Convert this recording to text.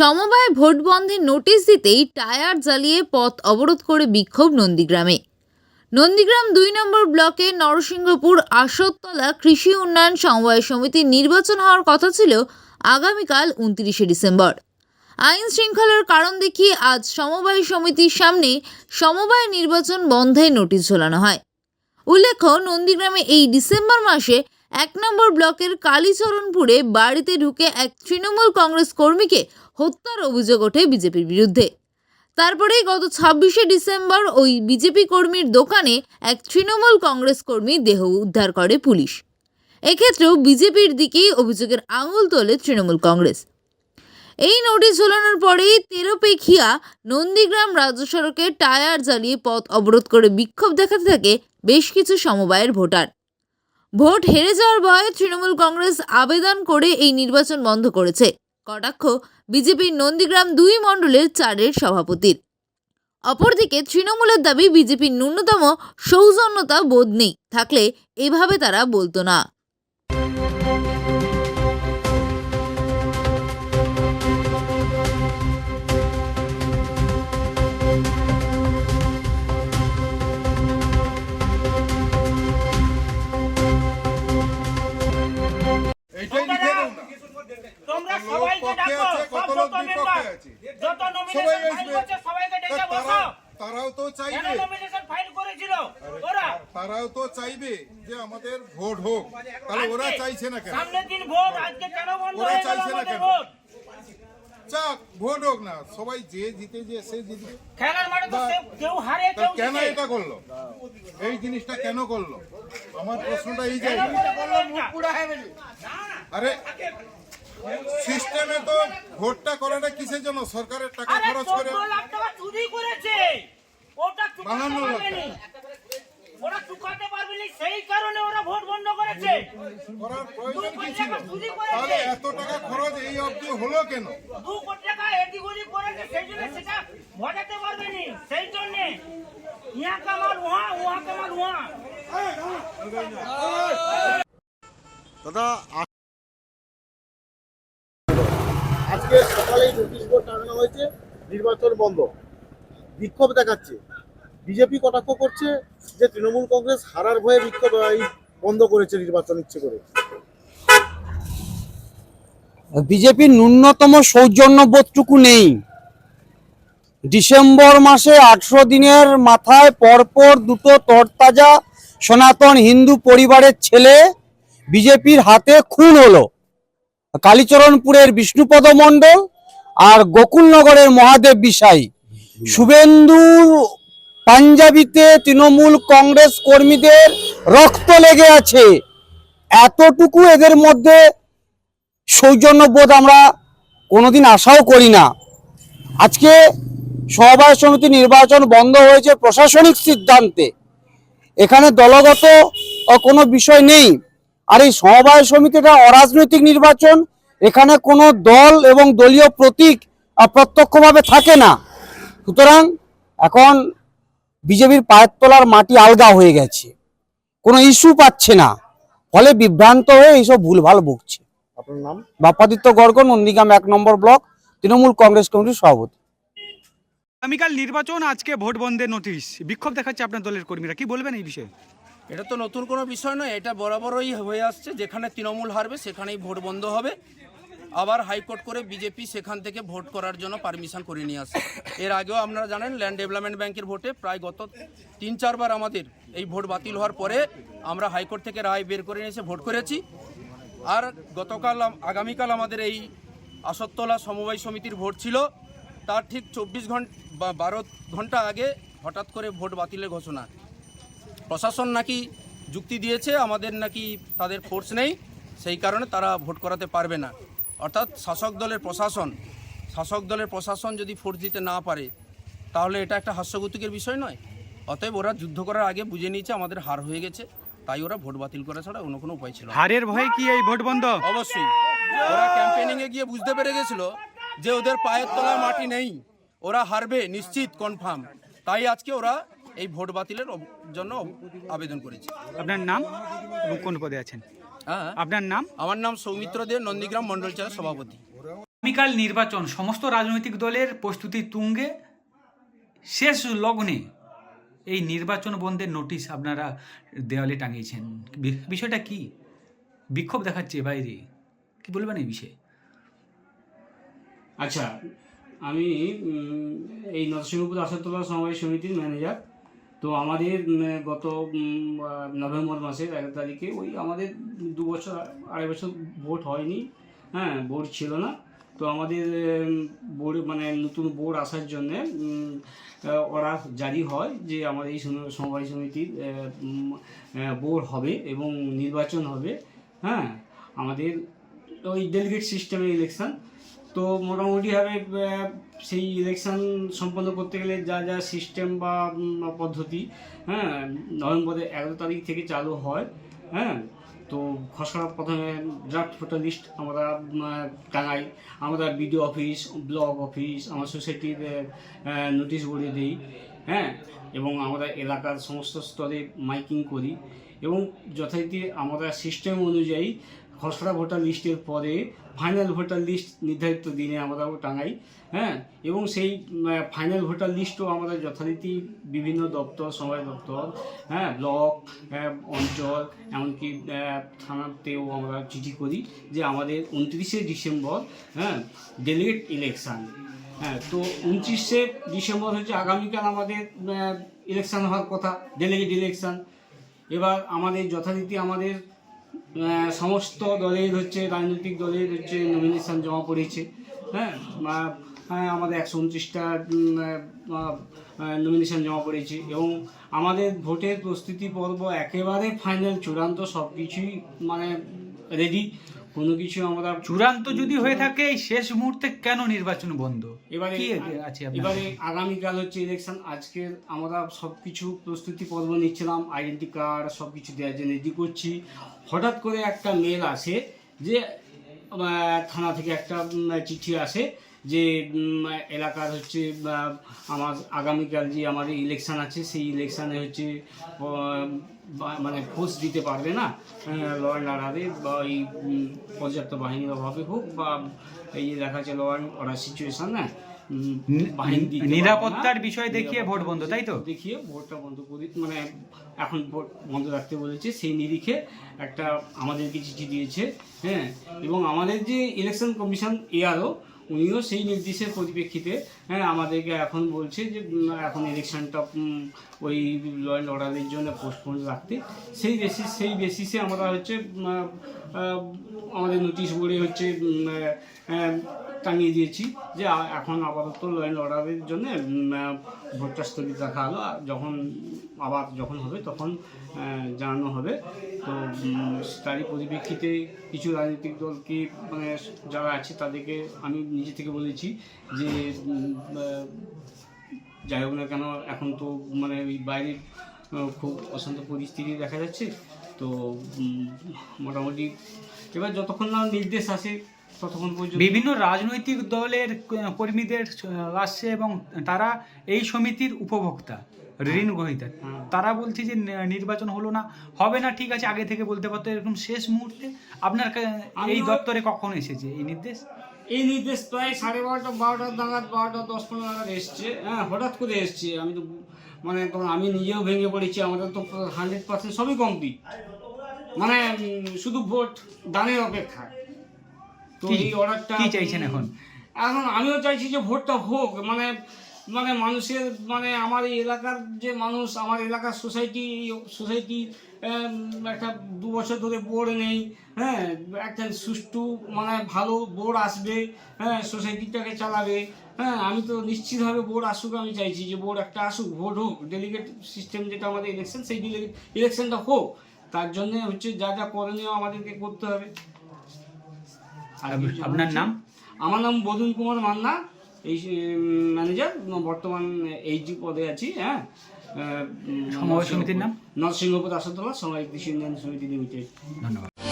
সমবায় ভোট বন্ধের নোটিশ দিতেই টায়ার জ্বালিয়ে পথ অবরোধ করে বিক্ষোভ নন্দীগ্রামে। নন্দীগ্রাম দুই নম্বর ব্লকে নরসিংহপুর আসরতলা কৃষি উন্নয়ন সমবায় সমিতির নির্বাচন হওয়ার কথা ছিল আগামীকাল উনত্রিশে ডিসেম্বর। আইন শৃঙ্খলার কারণ দেখিয়ে আজ সমবায় সমিতির সামনে সমবায় নির্বাচন বন্ধের নোটিশ ঝোলানো হয়। উল্লেখ্য, নন্দীগ্রামে এই ডিসেম্বর মাসে এক নম্বর ব্লকের কালীচরণপুরে বাড়িতে ঢুকে এক তৃণমূল কংগ্রেস কর্মীকে হত্যার অভিযোগ ওঠে বিজেপির বিরুদ্ধে। তারপরেই গত ছাব্বিশে ডিসেম্বর ওই বিজেপি কর্মীর দোকানে এক তৃণমূল কংগ্রেস কর্মী দেহ উদ্ধার করে পুলিশ। এক্ষেত্রেও বিজেপির দিকেই অভিযোগের আঙুল তোলে তৃণমূল কংগ্রেস। এই নোটিশ ঝোলানোর পরেই তেরোপেখিয়া নন্দীগ্রাম রাজ্য সড়কে টায়ার জ্বালিয়ে পথ অবরোধ করে বিক্ষোভ দেখাতে থাকে বেশ কিছু সমবায়ের ভোটার। ভোট হেরে যাওয়ার ভয়ে তৃণমূল কংগ্রেস আবেদন করে এই নির্বাচন বন্ধ করেছে। কটাক্ষ, বিজেপির নন্দীগ্রাম দুই মণ্ডলের চারের সভাপতির। অপরদিকে তৃণমূলের দাবি, বিজেপির ন্যূনতম সৌজন্যতা বোধ নেই। থাকলে এভাবে তারা বলতো না। আসবে। সবাইকে ডেকে তারাও তো চাইবে। তারাও তো চাইবে যে আমাদের ভোট হোক। তাহলে ওরা চাইছে না কেন? সামনের দিন ভোট আজকে কেন বন্ধ ওরা চাইছে না কেন? চাক ভোট হোক না সবাই যে জিতে যে সে খেলার মাঠে তো কেউ- কেউ হারে কেউ কেন এটা করল? এই জিনিসটা কেন করল? আমার প্রশ্নটা এই এটা? আরে সিস্টেমে তো ভোটটা করাটা কিসের জন্য? সরকারের টাকা খরচ করে 14 লাখ টাকা চুরি করেছে। ওটা ওরা চুকাতে পারবেনি সেই কারণে ওরা ভোট বন্ধ করেছে। করার প্রয়োজন কি ছিল টাকা চুরি করেছে। তাহলে এত টাকা খরচ এই অবধি হলো কেন? দু কোটি টাকা এদিক ওদিক করেছে সেই জন্য সেটা ঘটাতে পারবেনি। সেই জন্য ইয়া কামাল উহা উহা কামাল উহা। দাদা আ- আজকে সকালেই নোটিশ বোর্ড টাঙানো হয়েছে, নির্বাচন বন্ধ। বিক্ষোভ দেখাচ্ছে। বিজেপি কটাক্ষ করছে যে তৃণমূল কংগ্রেস হারার ভয়ে বিক্ষোভ বন্ধ করেছে নির্বাচন ইচ্ছে করে। বিজেপির ন্যূনতম সৌজন্যবোধটুকু নেই। ডিসেম্বর মাসে আঠেরো দিনের মাথায় পরপর দুটো তরতাজা সনাতন হিন্দু পরিবারের ছেলে বিজেপির হাতে খুন হলো। কালীচরণপুরের বিষ্ণুপদ মণ্ডল আর গোকুলনগরের মহাদেব বিশাই। শুভেন্দু পাঞ্জাবিতে তৃণমূল কংগ্রেস কর্মীদের রক্ত লেগে আছে। এতটুকু এদের মধ্যে সৌজন্যবোধ আমরা কোনোদিন আশাও করি না। আজকে সমবায় সমিতি নির্বাচন বন্ধ হয়েছে প্রশাসনিক সিদ্ধান্তে। এখানে দলগত কোনো বিষয় নেই। আর এই সমবায় সমিতিটা অরাজনৈতিক নির্বাচন এখানে কোনো দল এবং দলীয় প্রতীক প্রত্যক্ষভাবে থাকে না। সুতরাং এখন বিজেপির পায়ের তলার মাটি আলগা হয়ে গেছে। কোনো ইস্যু পাচ্ছে না। ফলে বিভ্রান্ত হয়ে এইসব ভুলভাল বকছে আপনার নাম? বাপাদিত্য গর্গ নন্দীগ্রাম এক নম্বর ব্লক তৃণমূল কংগ্রেস কমিটির সভাপতি। আগামীকাল নির্বাচন আজকে ভোট বন্ধের নোটিশ। বিক্ষোভ দেখাচ্ছে আপনার দলের কর্মীরা। কি বলবেন এই বিষয়ে? এটা তো নতুন কোনো বিষয় নয় এটা বরাবরই হয়ে আসছে। যেখানে তৃণমূল হারবে সেখানেই ভোট বন্ধ হবে। আবার হাইকোর্ট করে বিজেপি সেখান থেকে ভোট করার জন্য পারমিশন করে নিয়ে আসে। এর আগেও আপনারা জানেন ল্যান্ড ডেভেলপমেন্ট ব্যাংকের ভোটে প্রায় গত তিন চারবার আমাদের এই ভোট বাতিল হওয়ার পরে আমরা হাইকোর্ট থেকে রায় বের করে নিয়ে এসে ভোট করেছি। আর গতকাল আগামীকাল আমাদের এই আসরতলা সমবায় সমিতির ভোট ছিল। তার ঠিক চব্বিশ ঘণ্টা বা বারো ঘণ্টা আগে হঠাৎ করে ভোট বাতিলের ঘোষণা। প্রশাসন নাকি যুক্তি দিয়েছে, আমাদের নাকি তাদের ফোর্স নেই, সেই কারণে তারা ভোট করাতে পারবে না। অর্থাৎ শাসক দলের প্রশাসন শাসক দলের প্রশাসন যদি ফোর্স দিতে না পারে তাহলে এটা একটা হাস্যগতিকের বিষয় নয়। অতএব ওরা যুদ্ধ করার আগে বুঝে নিয়েছে আমাদের হার হয়ে গেছে তাই ওরা ভোট বাতিল করা ছাড়া অন্য কোনো উপায় ছিল হারের ভয়ে কি এই ভোট বন্ধ? অবশ্যই। ওরা ক্যাম্পেনিং এ গিয়ে বুঝতে পেরে গেছিল যে ওদের পায়ের তলায় মাটি নেই। ওরা হারবে নিশ্চিত কনফার্ম তাই আজকে ওরা এই ভোট বাতিলের জন্য আবেদন করেছে। আপনার নাম এবং কোন পদে আছেন? হ্যাঁ। আপনার নাম? আমার নাম সৌমিত্র দেব নন্দীগ্রাম মন্ডল চালের সভাপতি। আগামীকাল নির্বাচন সমস্ত রাজনৈতিক দলের প্রস্তুতি তুঙ্গে শেষ লগ্নে এই নির্বাচন বন্ধের নোটিশ আপনারা দেওয়ালে টাঙিয়েছেন। বিষয়টা কি? বিক্ষোভ দেখাচ্ছে বাইরে। কি বলবেন এই বিষয়ে? আচ্ছা আমি এই নরসিংহপুর আসাদতলা সমবায় সমিতির ম্যানেজার তো আমাদের গত নভেম্বর মাসের এক তারিখে ওই আমাদের দু বছর, আড়াই বছর ভোট হয়নি। হ্যাঁ বোর্ড ছিল না। তো আমাদের বোর্ড মানে নতুন বোর্ড আসার জন্যে ওরা জারি হয় যে আমাদের এই সম- সমবায় সমিতির বোর্ড হবে এবং নির্বাচন হবে। হ্যাঁ আমাদের ওই ডেলিগেট সিস্টেমে ইলেকশন তো মোটামুটিভাবে সেই ইলেকশন সম্পন্ন করতে গেলে যা যা সিস্টেম বা পদ্ধতি হ্যাঁ নভেম্বরের এগারো তারিখ থেকে চালু হয় হ্যাঁ তো খসড়া প্রথমে ড্রাফট ভোটার লিস্ট আমরা টাঙাই, আমরা বিডিও অফিস ব্লক অফিস আমার সোসাইটির নোটিশ বোর্ডে দিই হ্যাঁ এবং আমরা এলাকার সমস্ত স্তরে মাইকিং করি, এবং যথারীতি আমরা সিস্টেম অনুযায়ী খসড়া ভোটার লিস্টের পরে ফাইনাল ভোটার লিস্ট নির্ধারিত দিনে আমরাও টাঙাই হ্যাঁ? এবং সেই ফাইনাল ভোটার লিস্টও আমরা যথারীতি বিভিন্ন দপ্তর সময় দপ্তর হ্যাঁ? ব্লক অঞ্চল, এমনকি থানাতেও আমরা চিঠি করি যে আমাদের উনত্রিশে ডিসেম্বর হ্যাঁ ডেলিগেট ইলেকশান হ্যাঁ? তো উনত্রিশে ডিসেম্বর হচ্ছে আগামীকাল আমাদের ইলেকশান হওয়ার কথা ডেলিগেট ইলেকশান এবার আমাদের যথারীতি আমাদের সমস্ত দলের হচ্ছে রাজনৈতিক দলের হচ্ছে নমিনেশন জমা পড়েছে। হ্যাঁ হ্যাঁ, আমাদের একশো উনত্রিশটা নমিনেশন জমা পড়েছে। এবং আমাদের ভোটের প্রস্তুতি পর্ব একেবারে ফাইনাল চূড়ান্ত সব কিছুই মানে রেডি কোনো কিছু আমরা চূড়ান্ত যদি হয়ে থাকে এই শেষ মুহূর্তে কেন নির্বাচন বন্ধ? এবারে আছে এবারে আগামীকাল হচ্ছে ইলেকশন আজকে আমরা সব কিছু প্রস্তুতি পর্ব নিচ্ছিলাম আইডেন্টি কার্ড সব কিছু দেওয়ার জন্য রেডি করছি। হঠাৎ করে একটা মেল আসে যে থানা থেকে একটা চিঠি আসে যে এলাকার হচ্ছে আমার আগামীকাল যে আমাদের ইলেকশন আছে সেই ইলেকশানে হচ্ছে মানে ফোর্স দিতে পারবে না ল অ্যান্ড অর্ডারে বা এই পর্যাপ্ত বাহিনীর অভাবে হোক বা এই যে দেখা যাচ্ছে ল অ্যান্ড অর্ডার সিচুয়েশন না। নিরাপত্তার বিষয় দেখিয়ে ভোট বন্ধ, তাই তো? দেখিয়ে ভোটটা বন্ধ করে মানে এখন ভোট বন্ধ রাখতে বলেছে সেই নিরিখে একটা আমাদেরকে চিঠি দিয়েছে হ্যাঁ এবং আমাদের যে ইলেকশন কমিশন এআরও উনিও সেই নির্দেশের পরিপ্রেক্ষিতে হ্যাঁ আমাদেরকে এখন বলছে যে এখন ইলেকশনটা ওই ল অ্যান্ড অর্ডারের জন্য পোস্টপোন রাখতে। সেই বেসিস সেই বেসিসে আমরা হচ্ছে আমাদের নোটিশ বোর্ডে হচ্ছে টাঙিয়ে দিয়েছি যে এখন আপাতত ল অ্যান্ড অর্ডারের জন্য ভোটটা স্থগিত রাখা হলো। যখন আবার যখন হবে তখন জানানো হবে। তো তারই পরিপ্রেক্ষিতে কিছু রাজনৈতিক দলকে মানে যারা আছে তাদেরকে আমি নিজে থেকে বলেছি যে যাই হোক না কেন এখন তো মানে ওই বাইরে আহ, খুব অশান্ত পরিস্থিতি দেখা যাচ্ছে। তো মোটামুটি এবার যতক্ষণ না নির্দেশ আসে ততক্ষণ পর্যন্ত। বিভিন্ন রাজনৈতিক দলের কর্মীদের আসছে এবং তারা এই সমিতির উপভোক্তা ঋণ গ্রহীতা। হ্যাঁ। তারা বলছে যে নির্বাচন হলো না হবে না ঠিক আছে আগে থেকে বলতে পারতো এরকম শেষ মুহূর্তে। আপনার এই দপ্তরে কখন এসেছে এই নির্দেশ? এই নির্দেশ প্রায় সাড়ে বারোটা বারোটা নাগাদ বারোটা দশ পনেরো নাগাদ এসছে। হ্যাঁ হঠাৎ করে এসছে। আমি তো মানে আমি নিজেও ভেঙে পড়েছি আমাদের তো হান্ড্রেড পার্সেন্ট সবই কমপ্লিট মানে শুধু ভোট দানের অপেক্ষা। তো কি- এই অর্ডারটা কি চাইছেন এখন? এখন আমিও চাইছি যে ভোটটা হোক মানে মানে মানুষের মানে আমার এই এলাকার যে মানুষ আমার এলাকার সোসাইটি সোসাইটি একটা দু বছর ধরে বোর্ড নেই হ্যাঁ একটা সুষ্ঠু মানে ভালো বোর্ড আসবে হ্যাঁ সোসাইটিটাকে চালাবে হ্যাঁ আমি তো নিশ্চিতভাবে বোর্ড আসুক আমি চাইছি যে বোর্ড একটা আসুক ভোট হোক ডেলিগেট সিস্টেম যেটা আমাদের ইলেকশন সেই ডেলিগেট ইলেকশনটা হোক তার জন্য হচ্ছে যা যা করণীয় আমাদেরকে করতে হবে আপনার নাম? আমার নাম বদুল কুমার মান্না এই ম্যানেজার। বর্তমান এইচডি পদে আছি হ্যাঁ? সমবায় সমিতির নাম? নরসিংহপুর আসাদুল্লাহ সমবায় কৃষি উন্নয়ন সমিতি লিমিটেড। ধন্যবাদ।